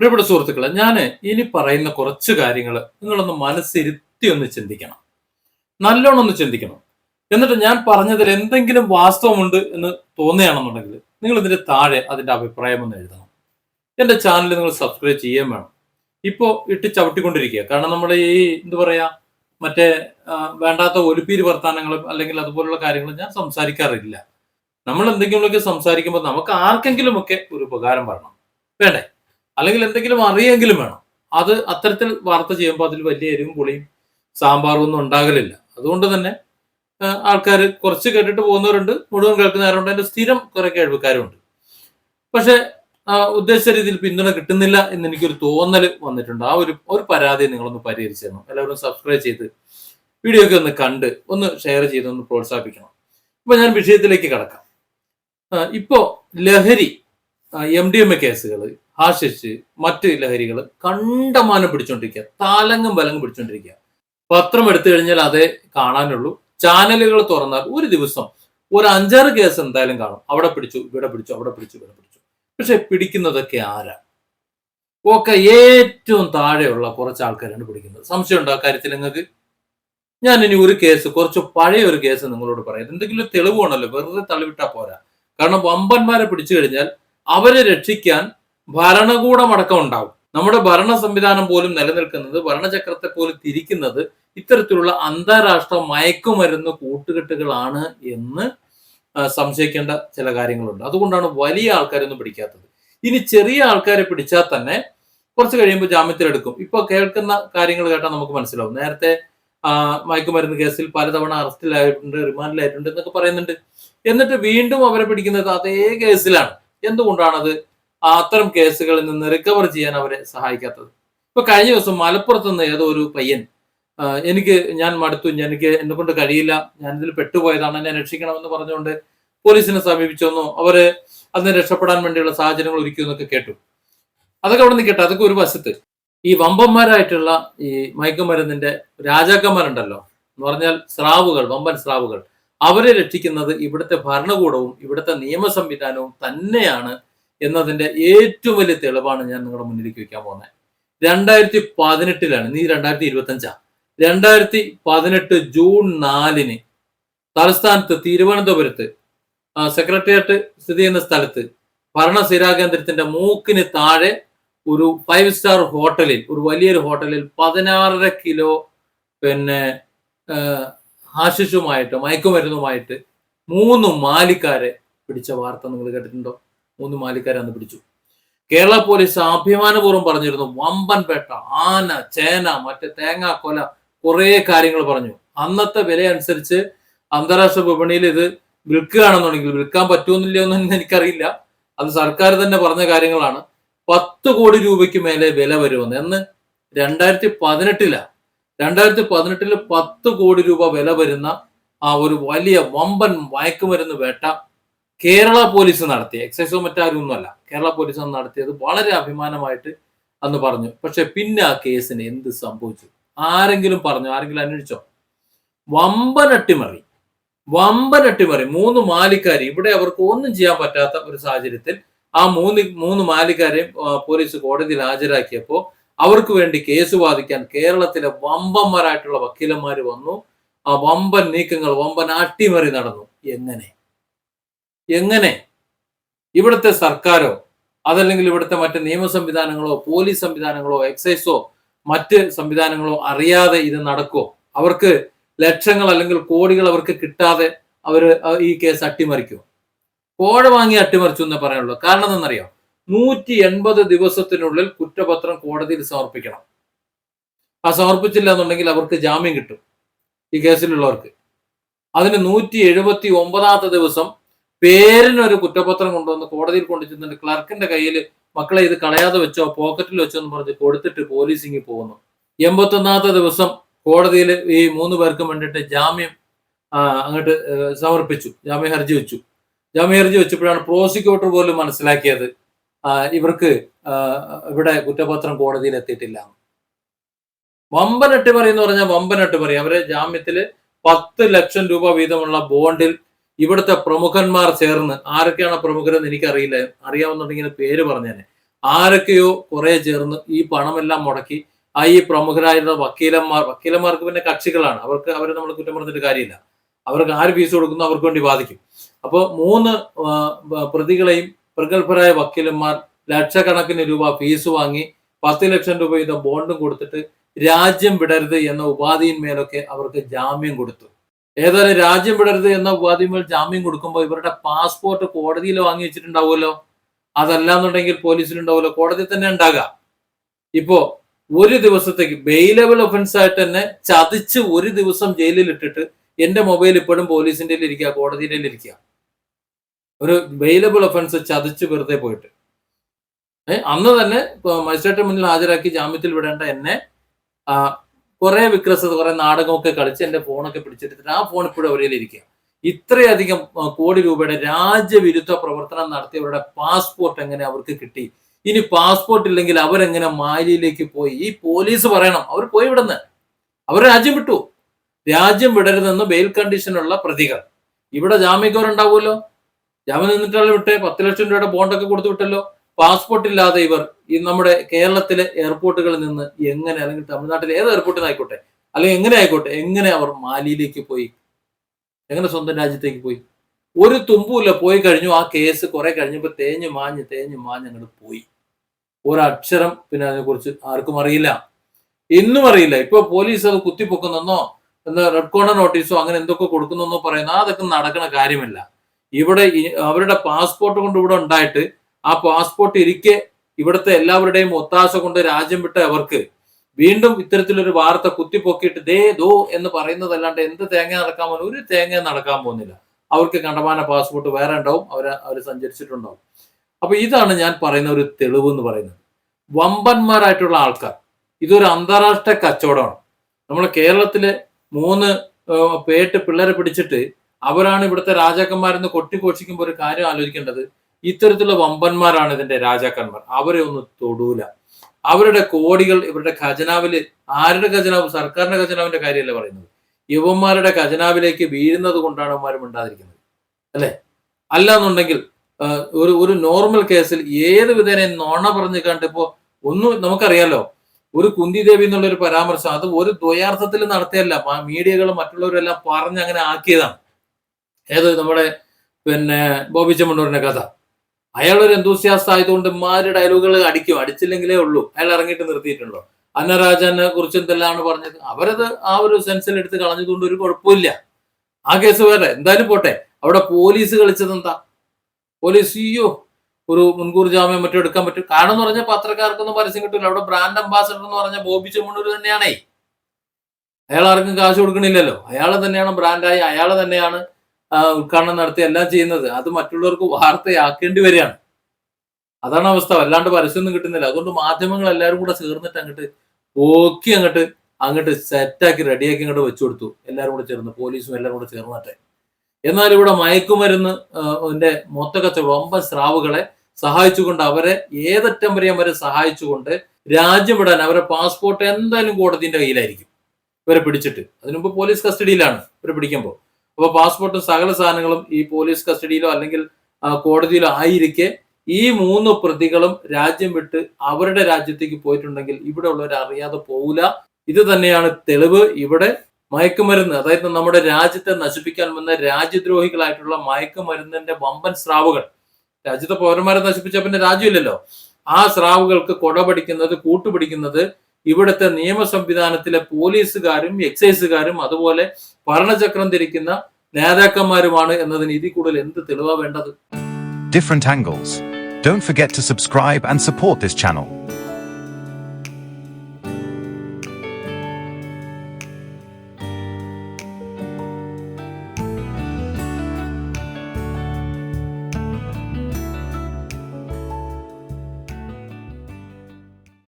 പ്രിയപ്പെട്ട സുഹൃത്തുക്കളെ ഞാൻ ഇനി പറയുന്ന കുറച്ച് കാര്യങ്ങൾ നിങ്ങളൊന്ന് മനസ്സിരുത്തി ഒന്ന് ചിന്തിക്കണം. നല്ലോണം ഒന്ന് ചിന്തിക്കണം. എന്നിട്ട് ഞാൻ പറഞ്ഞതിൽ എന്തെങ്കിലും വാസ്തവമുണ്ട് എന്ന് തോന്നുകയാണെന്നുണ്ടെങ്കിൽ നിങ്ങൾ ഇതിന്റെ താഴെ അതിന്റെ അഭിപ്രായം ഒന്ന് എഴുതണം. എന്റെ ചാനൽ നിങ്ങൾ സബ്സ്ക്രൈബ് ചെയ്യാൻ വേണം. ഇപ്പോൾ ഇട്ട് ചവിട്ടിക്കൊണ്ടിരിക്കുക. കാരണം നമ്മുടെ ഈ എന്ത് പറയാ മറ്റേ വേണ്ടാത്ത ഒലിപ്പീര് വർത്താനങ്ങളും അല്ലെങ്കിൽ അതുപോലുള്ള കാര്യങ്ങൾ ഞാൻ സംസാരിക്കാറില്ല. നമ്മൾ എന്തെങ്കിലുമൊക്കെ സംസാരിക്കുമ്പോൾ നമുക്ക് ആർക്കെങ്കിലുമൊക്കെ ഒരു ഉപകാരം വരണം. വേണ്ടേ? അല്ലെങ്കിൽ എന്തെങ്കിലും അറിയെങ്കിലും വേണം. അത് അത്തരത്തിൽ വാർത്ത ചെയ്യുമ്പോൾ അതിൽ വലിയ എരിവും പുളിയും സാമ്പാറും ഒന്നും ഉണ്ടാകലില്ല. അതുകൊണ്ട് തന്നെ ആൾക്കാർ കുറച്ച് കേട്ടിട്ട് പോകുന്നവരുണ്ട്. മുഴുവൻ കേൾക്കുന്നവരുണ്ട്. അതിന്റെ സ്ഥിരം കുറെ കേൾവിക്കാരുണ്ട്. പക്ഷെ ഉദ്ദേശിച്ച രീതിയിൽ പിന്തുണ കിട്ടുന്നില്ല എന്ന് എനിക്കൊരു തോന്നൽ വന്നിട്ടുണ്ട്. ആ ഒരു ഒരു പരാതി നിങ്ങളൊന്ന് പരിഹരിച്ചു തരണം. എല്ലാവരും സബ്സ്ക്രൈബ് ചെയ്ത് വീഡിയോ ഒക്കെ ഒന്ന് കണ്ട് ഒന്ന് ഷെയർ ചെയ്ത് ഒന്ന് പ്രോത്സാഹിപ്പിക്കണം. ഇപ്പൊ ഞാൻ വിഷയത്തിലേക്ക് കടക്കാം. ഇപ്പോ ലഹരി എം ഡി എം എ കേസുകൾ ഹാഷിഷ് മറ്റു ലഹരികൾ കണ്ടമാനം പിടിച്ചോണ്ടിരിക്കുക താലങ്ങും വലങ്ങും പിടിച്ചോണ്ടിരിക്കുക പത്രം എടുത്തു കഴിഞ്ഞാൽ അതേ കാണാനുള്ളൂ. ചാനലുകൾ തുറന്നാൽ ഒരു ദിവസം ഒരു അഞ്ചാറ് കേസ് എന്തായാലും കാണും. അവിടെ പിടിച്ചു ഇവിടെ പിടിച്ചു അവിടെ പിടിച്ചു ഇവിടെ പിടിച്ചു. പക്ഷെ പിടിക്കുന്നതൊക്കെ ആരാ? ഒക്കെ ഏറ്റവും താഴെയുള്ള കുറച്ച് ആൾക്കാരാണ് പിടിക്കുന്നത്. സംശയമുണ്ടോ ആ കാര്യത്തിൽ നിങ്ങൾക്ക്? ഞാൻ ഇനി ഒരു കേസ് കുറച്ച് പഴയ ഒരു കേസ് നിങ്ങളോട് പറയാം. എന്തെങ്കിലും തെളിവ് വെറുതെ തള്ളിവിട്ടാ പോരാ. കാരണം വമ്പന്മാരെ പിടിച്ചു കഴിഞ്ഞാൽ അവരെ രക്ഷിക്കാൻ ഭരണകൂടമടക്കം ഉണ്ടാവും നമ്മുടെ ഭരണ സംവിധാനം പോലും നിലനിൽക്കുന്നത് ഭരണചക്രത്തെ പോലും തിരിക്കുന്നത് ഇത്തരത്തിലുള്ള അന്താരാഷ്ട്ര മയക്കുമരുന്ന് കൂട്ടുകെട്ടുകളാണ് എന്ന് സംശയിക്കേണ്ട ചില കാര്യങ്ങളുണ്ട്. അതുകൊണ്ടാണ് വലിയ ആൾക്കാരൊന്നും പിടിക്കാത്തത്. ഇനി ചെറിയ ആൾക്കാരെ പിടിച്ചാൽ തന്നെ കുറച്ച് കഴിയുമ്പോൾ ജാമ്യത്തിലെടുക്കും ഇപ്പൊ കേൾക്കുന്ന കാര്യങ്ങൾ കേട്ടാൽ നമുക്ക് മനസ്സിലാവും. നേരത്തെ മയക്കുമരുന്ന് കേസിൽ പലതവണ അറസ്റ്റിലായിട്ടുണ്ട് റിമാൻഡിലായിട്ടുണ്ട് എന്നൊക്കെ പറയുന്നുണ്ട്. എന്നിട്ട് വീണ്ടും അവരെ പിടിക്കുന്നത് അതേ കേസിലാണ്. എന്തുകൊണ്ടാണത്? അത്തരം കേസുകളിൽ നിന്ന് റിക്കവർ ചെയ്യാൻ അവരെ സഹായിക്കാത്തത്. ഇപ്പൊ കഴിഞ്ഞ ദിവസം മലപ്പുറത്ത് നിന്ന് ഏതോ ഒരു പയ്യൻ എനിക്ക് ഞാൻ മടുത്തു. എനിക്ക് എന്നെ കൊണ്ട് കഴിയില്ല. ഞാൻ ഇതിൽ പെട്ടുപോയതാണ്. എന്നെ രക്ഷിക്കണമെന്ന് പറഞ്ഞുകൊണ്ട് പോലീസിനെ സമീപിച്ചെന്നോ അവർ അതിനെ രക്ഷപ്പെടാൻ വേണ്ടിയുള്ള സാഹചര്യങ്ങൾ ഒരുക്കിയെന്നൊക്കെ കേട്ടു. അതൊക്കെ അവിടെ നിൽക്കട്ടെ അതൊക്കെ ഒരു വശത്ത്. ഈ വമ്പന്മാരായിട്ടുള്ള ഈ മയക്കുമരുന്നിന്റെ രാജാക്കന്മാരുണ്ടല്ലോ എന്ന് പറഞ്ഞാൽ സ്രാവുകൾ വമ്പൻ സ്രാവുകൾ. അവരെ രക്ഷിക്കുന്നത് ഇവിടുത്തെ ഭരണകൂടവും ഇവിടുത്തെ നിയമ സംവിധാനവും തന്നെയാണ് എന്നതിന്റെ ഏറ്റവും വലിയ തെളിവാണ് ഞാൻ നിങ്ങളുടെ മുന്നിലേക്ക് വെക്കാൻ പോകുന്നത്. രണ്ടായിരത്തി പതിനെട്ടിലാണ് നീ രണ്ടായിരത്തി ഇരുപത്തി അഞ്ചാ രണ്ടായിരത്തി പതിനെട്ട് ജൂൺ നാലിന് തലസ്ഥാനത്ത് തിരുവനന്തപുരത്ത് സെക്രട്ടേറിയറ്റ് സ്ഥിതി ചെയ്യുന്ന സ്ഥലത്ത് ഭരണ സ്ഥിരാകേന്ദ്രത്തിന്റെ മൂക്കിന് താഴെ ഒരു ഫൈവ് സ്റ്റാർ ഹോട്ടലിൽ ഒരു വലിയൊരു ഹോട്ടലിൽ പതിനാറര കിലോ പിന്നെ ഹാഷിഷുമായിട്ട് മയക്കുമരുന്നുമായിട്ട് മൂന്ന് മാലിക്കാരെ പിടിച്ച വാർത്ത നിങ്ങൾ കേട്ടിട്ടുണ്ടോ? മൂന്ന് മാലിക്കാരെ അന്ന് പിടിച്ചു. കേരള പോലീസ് അഭിമാനപൂർവം പറഞ്ഞിരുന്നു വമ്പൻ പേട്ട ആന ചേന മറ്റേ തേങ്ങ കൊല കുറേ കാര്യങ്ങൾ പറഞ്ഞു. അന്നത്തെ വില അനുസരിച്ച് അന്താരാഷ്ട്ര വിപണിയിൽ ഇത് വിൽക്കുകയാണെന്നുണ്ടെങ്കിൽ വിൽക്കാൻ പറ്റുമെന്നില്ല എന്നൊന്നും എനിക്കറിയില്ല. അത് സർക്കാർ തന്നെ പറഞ്ഞ കാര്യങ്ങളാണ്. പത്ത് കോടി രൂപയ്ക്ക് മേലെ വില വരുമെന്ന്. എന്ന് രണ്ടായിരത്തി പതിനെട്ടിലാ രണ്ടായിരത്തി പതിനെട്ടിൽ പത്ത് കോടി രൂപ വില വരുന്ന ആ ഒരു വലിയ വമ്പൻ മയക്കുമരുന്ന് വേട്ട കേരള പോലീസ് നടത്തിയ എക്സൈസോ മറ്റാരും ഒന്നുമല്ല. കേരള പോലീസ് നടത്തിയത് വളരെ അഭിമാനമായിട്ട് അന്ന് പറഞ്ഞു. പക്ഷെ പിന്നെ ആ കേസിന് എന്ത് സംഭവിച്ചു? ആരെങ്കിലും പറഞ്ഞു? ആരെങ്കിലും അന്വേഷിച്ചോ? വമ്പൻ അട്ടിമറി മൂന്ന് മാലിക്കാരി. ഇവിടെ അവർക്ക് ഒന്നും ചെയ്യാൻ പറ്റാത്ത ഒരു സാഹചര്യത്തിൽ ആ മൂന്ന് മൂന്ന് മാലിക്കാരെയും പോലീസ് കോടതിയിൽ ഹാജരാക്കിയപ്പോൾ അവർക്ക് വേണ്ടി കേസ് വാദിക്കാൻ കേരളത്തിലെ വമ്പന്മാരായിട്ടുള്ള വക്കീലന്മാർ വന്നു. ആ വമ്പൻ നീക്കങ്ങൾ വമ്പൻ അട്ടിമറി നടന്നു. എങ്ങനെ? എങ്ങനെ ഇവിടുത്തെ സർക്കാരോ അതല്ലെങ്കിൽ ഇവിടുത്തെ മറ്റ് നിയമ സംവിധാനങ്ങളോ പോലീസ് സംവിധാനങ്ങളോ എക്സൈസോ മറ്റ് സംവിധാനങ്ങളോ അറിയാതെ ഇത് നടക്കുമോ അവർക്ക് ലക്ഷങ്ങൾ അല്ലെങ്കിൽ കോടികൾ അവർക്ക് കിട്ടാതെ അവർ ഈ കേസ് അട്ടിമറിക്കുമോ കോഴ വാങ്ങി അട്ടിമറിച്ചു എന്നേ പറയാനുള്ളൂ. കാരണം എന്നറിയാം നൂറ്റി എൺപത് ദിവസത്തിനുള്ളിൽ കുറ്റപത്രം കോടതിയിൽ സമർപ്പിക്കണം. ആ സമർപ്പിച്ചില്ല എന്നുണ്ടെങ്കിൽ അവർക്ക് ജാമ്യം കിട്ടും ഈ കേസിലുള്ളവർക്ക്. അതിന് നൂറ്റി എഴുപത്തി ഒമ്പതാമത്തെ ദിവസം പേരിനൊരു കുറ്റപത്രം കൊണ്ടുവന്ന് കോടതിയിൽ കൊണ്ടുചെന്നിട്ട് ക്ലർക്കിന്റെ കയ്യിൽ മക്കളെ ഇത് കളയാതെ വെച്ചോ പോക്കറ്റിൽ വെച്ചോ എന്ന് പറഞ്ഞ് കൊടുത്തിട്ട് പോലീസിങ് പോകുന്നു. എൺപത്തൊന്നാമത്തെ ദിവസം കോടതിയിൽ ഈ മൂന്ന് പേർക്കും വേണ്ടിയിട്ട് ജാമ്യം അങ്ങോട്ട് സമർപ്പിച്ചു. ജാമ്യ ഹർജി വെച്ചു. ജാമ്യ ഹർജി വെച്ചപ്പോഴാണ് പ്രോസിക്യൂട്ടർ പോലും മനസ്സിലാക്കിയത് ഇവർക്ക് ഇവിടെ കുറ്റപത്രം കോടതിയിൽ എത്തിയിട്ടില്ല വമ്പനട്ട് എന്ന് പറഞ്ഞാൽ വമ്പനട്ടിമറി അവരെ ജാമ്യത്തിൽ പത്ത് ലക്ഷം രൂപ വീതമുള്ള ബോണ്ടിൽ ഇവിടുത്തെ പ്രമുഖന്മാർ ചേർന്ന് ആരൊക്കെയാണ് പ്രമുഖരെന്ന് എനിക്കറിയില്ല. അറിയാവുന്നുണ്ടെങ്കിൽ പേര് പറഞ്ഞേനെ. ആരൊക്കെയോ കുറെ ചേർന്ന് ഈ പണമെല്ലാം മുടക്കി ആ ഈ പ്രമുഖരായിരുന്ന വക്കീലന്മാർ വക്കീലന്മാർക്ക് പിന്നെ കക്ഷികളാണ്. അവർക്ക് അവരെ നമ്മൾ കുറ്റം പറഞ്ഞിട്ട് കാര്യമില്ല. അവർക്ക് ആര് ഫീസ് കൊടുക്കുന്നു അവർക്ക് വേണ്ടി ബാധിക്കും അപ്പോൾ മൂന്ന് പ്രതികളെയും പ്രഗത്ഭരായ വക്കീലന്മാർ ലക്ഷക്കണക്കിന് രൂപ ഫീസ് വാങ്ങി പത്ത് ലക്ഷം രൂപ വീതം ബോണ്ടും കൊടുത്തിട്ട് രാജ്യം വിടരുത് എന്ന ഉപാധിയിന്മേലൊക്കെ അവർക്ക് ജാമ്യം കൊടുത്തു. ഏതായാലും രാജ്യം വിടരുത് എന്ന ഉപാധിമേൽ ജാമ്യം കൊടുക്കുമ്പോൾ ഇവരുടെ പാസ്പോർട്ട് കോടതിയിൽ വാങ്ങി വെച്ചിട്ടുണ്ടാവുമല്ലോ? അതല്ലാന്നുണ്ടെങ്കിൽ പോലീസിലുണ്ടാവുമല്ലോ? കോടതി തന്നെ ഉണ്ടാകാം. ഇപ്പോ ഒരു ദിവസത്തേക്ക് ബെയിലബിൾ ഒഫൻസ് ആയിട്ട് തന്നെ ചതിച്ച് ഒരു ദിവസം ജയിലിൽ ഇട്ടിട്ട് എന്റെ മൊബൈൽ ഇപ്പോഴും പോലീസിന്റെ ഇരിക്കുക കോടതിയുടെ ഇരിക്കുക. ഒരു ബെയിലബിൾ ഒഫൻസ് ചതിച്ച് വെറുതെ പോയിട്ട്. അന്ന് തന്നെ മജിസ്ട്രേറ്റ് മുന്നിൽ ഹാജരാക്കി ജാമ്യത്തിൽ വിടേണ്ട എന്നെ കുറെ വിക്രസ് കുറെ നാടകമൊക്കെ കളിച്ച് എന്റെ ഫോണൊക്കെ പിടിച്ചെടുത്തിട്ട് ആ ഫോൺ ഇപ്പോഴും അവരിൽ ഇരിക്കുക ഇത്രയധികം കോടി രൂപയുടെ രാജ്യവിരുദ്ധ പ്രവർത്തനം നടത്തിയവരുടെ പാസ്പോർട്ട് എങ്ങനെ അവർക്ക് കിട്ടി? ഇനി പാസ്പോർട്ട് ഇല്ലെങ്കിൽ അവരെങ്ങനെ മാലിയിലേക്ക് പോയി? ഈ പോലീസ് പറയണം. അവർ പോയി ഇവിടുന്ന്. അവർ രാജ്യം വിട്ടു. രാജ്യം വിടരുതെന്ന് ബെയിൽ കണ്ടീഷനുള്ള പ്രതികൾ. ഇവിടെ ജാമ്യക്കാരുണ്ടാവുമല്ലോ. ജാമ്യം നിന്നിട്ടാണ് വിട്ടേ. പത്ത് ലക്ഷം രൂപയുടെ ബോണ്ടൊക്കെ കൊടുത്തു വിട്ടല്ലോ. പാസ്പോർട്ട് ഇല്ലാതെ ഇവർ ഈ നമ്മുടെ കേരളത്തിലെ എയർപോർട്ടുകളിൽ നിന്ന് എങ്ങനെ അല്ലെങ്കിൽ തമിഴ്നാട്ടിലെ ഏത് എയർപോർട്ടിൽ ആയിക്കോട്ടെ അല്ലെങ്കിൽ എങ്ങനെ ആയിക്കോട്ടെ എങ്ങനെ അവർ മാലിയിലേക്ക് പോയി? എങ്ങനെ സ്വന്തം രാജ്യത്തേക്ക് പോയി? ഒരു തുമ്പുമില്ല പോയി കഴിഞ്ഞു ആ കേസ് കുറെ കഴിഞ്ഞപ്പോൾ തേഞ്ഞു മാഞ്ഞ് തേഞ്ഞു മാഞ്ഞ് അങ്ങോട്ട് പോയി. ഒരക്ഷരം പിന്നെ അതിനെക്കുറിച്ച് ആർക്കും അറിയില്ല. ഇന്നും അറിയില്ല. ഇപ്പൊ പോലീസ് അത് കുത്തിപ്പൊക്കുന്നെന്നോ എന്താ റെഡ് കോർണർ നോട്ടീസോ അങ്ങനെ എന്തൊക്കെ കൊടുക്കുന്നെന്നോ പറയുന്നു അതൊക്കെ നടക്കണ കാര്യമില്ല. ഇവിടെ അവരുടെ പാസ്പോർട്ട് കൊണ്ട് ഇവിടെ ഉണ്ടായിട്ട് ആ പാസ്പോർട്ട് ഇരിക്കെ ഇവിടുത്തെ എല്ലാവരുടെയും ഒത്താശ കൊണ്ട് രാജ്യം വിട്ട അവർക്ക് വീണ്ടും ഇത്തരത്തിലൊരു വാർത്ത കുത്തിപ്പൊക്കിയിട്ട് ദേ ദോ എന്ന് പറയുന്നതല്ലാണ്ട് എന്ത് തേങ്ങ നടക്കാൻ പോകുന്നു ഒരു തേങ്ങ നടക്കാൻ പോകുന്നില്ല. അവർക്ക് കണ്ടമാന പാസ്പോർട്ട് വേറെ ഉണ്ടാവും അവർ അവർ സഞ്ചരിച്ചിട്ടുണ്ടാവും. അപ്പൊ ഇതാണ് ഞാൻ പറയുന്ന ഒരു തെളിവ് എന്ന് പറയുന്നത്. വമ്പന്മാരായിട്ടുള്ള ആൾക്കാർ. ഇതൊരു അന്താരാഷ്ട്ര കച്ചവടമാണ്. നമ്മൾ കേരളത്തിലെ മൂന്ന് പേട്ട് പിള്ളേരെ പിടിച്ചിട്ട് അവരാണ് ഇവിടുത്തെ രാജാക്കന്മാരെന്ന് കൊട്ടിഘോഷിക്കുമ്പോൾ ഒരു കാര്യം ആലോചിക്കേണ്ടത്. ഇത്തരത്തിലുള്ള വമ്പന്മാരാണ് ഇതിന്റെ രാജാക്കന്മാർ. അവരെ ഒന്നും തൊടൂല. അവരുടെ കോടികൾ ഇവരുടെ ഖജനാവിൽ ആരുടെ ഖജനാവ്? സർക്കാരിന്റെ ഖജനാവിന്റെ കാര്യമല്ല പറയുന്നത്? യുവന്മാരുടെ ഖജനാവിലേക്ക് വീഴുന്നത് കൊണ്ടാണ് അവന്മാരും ഉണ്ടാതിരിക്കുന്നത് അല്ലെ? അല്ല എന്നുണ്ടെങ്കിൽ ഒരു ഒരു നോർമൽ കേസിൽ ഏത് വിധേന നോണ പറഞ്ഞു കണ്ടിപ്പോ ഒന്നും നമുക്കറിയാലോ? ഒരു കുന്തി ദേവി എന്നുള്ള ഒരു പരാമർശം അത് ഒരു ദ്വയാർത്ഥത്തിൽ നടത്തിയല്ല. മീഡിയകളും മറ്റുള്ളവരെല്ലാം പറഞ്ഞ് അങ്ങനെ ആക്കിയതാണ്. ഏത് നമ്മുടെ പിന്നെ ബോബി ചെമ്മണ്ണൂരിന്റെ കഥ. അയാൾ ഒരു എന്തൂസിയാസ്റ്റ് ആയതുകൊണ്ട് ഇമാര് ഡയലോഗുകൾ അടിക്കും. അടിച്ചില്ലെങ്കിലേ ഉള്ളൂ. അയാൾ ഇറങ്ങിയിട്ട് നിർത്തിയിട്ടുണ്ടോ അന്നരാജനെ കുറിച്ച് എന്തെല്ലാമാണ് പറഞ്ഞത്. അവരത് ആ ഒരു സെൻസിൽ എടുത്ത് കളഞ്ഞതുകൊണ്ട് ഒരു കുഴപ്പമില്ല ആ കേസ് വേറെ. എന്തായാലും പോട്ടെ. അവിടെ പോലീസ് കളിച്ചത് എന്താ? പോലീസ് അയ്യോ ഒരു മുൻകൂർ ജാമ്യം മറ്റും എടുക്കാൻ പറ്റും. കാരണം എന്ന് പറഞ്ഞാൽ പത്രക്കാർക്കൊന്നും പരസ്യം കിട്ടില്ല അവിടെ ബ്രാൻഡ് അംബാസഡർ എന്ന് പറഞ്ഞ ബോബി ചെമ്മണ്ണൂർ തന്നെയാണേ. അയാൾ ആർക്കും കാശ് കൊടുക്കണില്ലല്ലോ. അയാൾ തന്നെയാണ് ബ്രാൻഡായി അയാൾ തന്നെയാണ് ഉദ്ഘാടനം നടത്തി എല്ലാം ചെയ്യുന്നത്. അത് മറ്റുള്ളവർക്ക് വാർത്തയാക്കേണ്ടി വരികയാണ്. അതാണ് അവസ്ഥ. വല്ലാണ്ട് പരസ്യമൊന്നും കിട്ടുന്നില്ല. അതുകൊണ്ട് മാധ്യമങ്ങൾ എല്ലാവരും കൂടെ ചേർന്നിട്ട് അങ്ങോട്ട് ഓക്കി അങ്ങോട്ട് അങ്ങോട്ട് സെറ്റാക്കി റെഡിയാക്കി അങ്ങോട്ട് വെച്ചു കൊടുത്തു. എല്ലാവരും കൂടെ ചേർന്ന് പോലീസും എല്ലാവരും കൂടെ ചേർന്നിട്ട്. എന്നാൽ ഇവിടെ മയക്കുമരുന്ന് എന്റെ ന്റെ മൊത്തക്കച്ച വമ്പൻ സ്രാവുകളെ സഹായിച്ചുകൊണ്ട് അവരെ ഏതറ്റം വരെയും അവരെ സഹായിച്ചുകൊണ്ട് രാജ്യം വിടാൻ അവരെ പാസ്പോർട്ട് എന്തായാലും കോടതിന്റെ കയ്യിലായിരിക്കും. ഇവരെ പിടിച്ചിട്ട്. അതിനുമുമ്പ് പോലീസ് കസ്റ്റഡിയിലാണ് ഇവരെ പിടിക്കുമ്പോൾ. അപ്പൊ പാസ്പോർട്ടും സകല സാധനങ്ങളും ഈ പോലീസ് കസ്റ്റഡിയിലോ അല്ലെങ്കിൽ കോടതിയിലോ ആയിരിക്കെ ഈ മൂന്ന് പ്രതികളും രാജ്യം വിട്ട് അവരുടെ രാജ്യത്തേക്ക് പോയിട്ടുണ്ടെങ്കിൽ ഇവിടെ ഉള്ളവർ അറിയാതെ പോകില്ല ഇത് തന്നെയാണ് തെളിവ്. ഇവിടെ മയക്കുമരുന്ന് അതായത് നമ്മുടെ രാജ്യത്തെ നശിപ്പിക്കാൻ വന്ന രാജ്യദ്രോഹികളായിട്ടുള്ള മയക്കുമരുന്നിന്റെ വമ്പൻ സ്രാവുകൾ. രാജ്യത്തെ പൗരന്മാരെ നശിപ്പിച്ച പിന്നെ രാജ്യമില്ലല്ലോ. ആ സ്രാവുകൾക്ക് കൊടപിടിക്കുന്നത് കൂട്ടുപിടിക്കുന്നത് ഇവിടുത്തെ നിയമ സംവിധാനത്തിലെ പോലീസുകാരും എക്സൈസുകാരും അതുപോലെ ഭരണചക്രം തിരിക്കുന്ന നേതാക്കന്മാരുമാണ് എന്നതിന് ഇതിൽ കൂടുതൽ എന്ത് തെളിവാ വേണ്ടത് different angles. Don't forget to subscribe and support this channel.